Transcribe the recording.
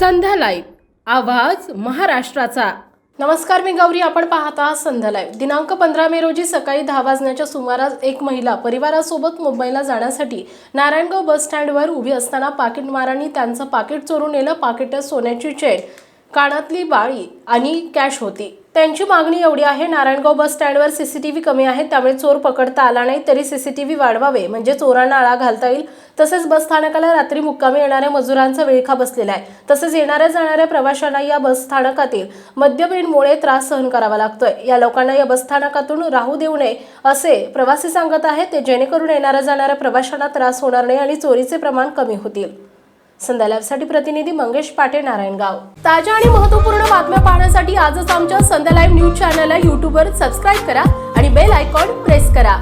संध्या live आवाज महाराष्ट्राचा. नमस्कार मी गौरी आपण पाहत आहात संध्या लाईव्ह दिनांक पंधरा मे रोजी सकाळी दहा वाजण्याच्या सुमारास एक महिला परिवारासोबत मुंबईला जाण्यासाठी नारायणगाव बस स्टँडवर उभी असताना पाकिटमारांनी त्यांचं पाकिट चोरून नेलं. पाकिटात सोन्याची चेन कानातली बाळी आणि कॅश होती. त्यांची मागणी एवढी आहे नारायणगाव बस स्टँडवर सीसीटीव्ही कमी आहे त्यामुळे चोर पकडता आला नाही तरी सीसीटीव्ही वाढवावे म्हणजे चोरांना आळा घालता येईल. तसेच बस स्थानकाला रात्री मुक्कामी येणाऱ्या मजुरांचा वेळखा बसलेला आहे. तसेच येणाऱ्या जाणाऱ्या प्रवाशांना या बस स्थानकातील मद्यपेनमुळे त्रास सहन करावा लागतोय. या लोकांना या बस स्थानकातून राहू देऊ नये असे प्रवासी सांगत आहेत ते जेणेकरून येणाऱ्या जाणाऱ्या प्रवाशांना त्रास होणार नाही आणि चोरीचे प्रमाण कमी होतील. संध्या लाईव्हसाठी प्रतिनिधी मंगेश पाटे नारायणगाव. ताज्या आणि महत्त्वपूर्ण बातम्या पाहण्यासाठी आजच आमच्या संध्या लाईव्ह न्यूज चॅनलला यूट्यूबवर सबस्क्राईब करा आणि बेल आयकॉन प्रेस करा.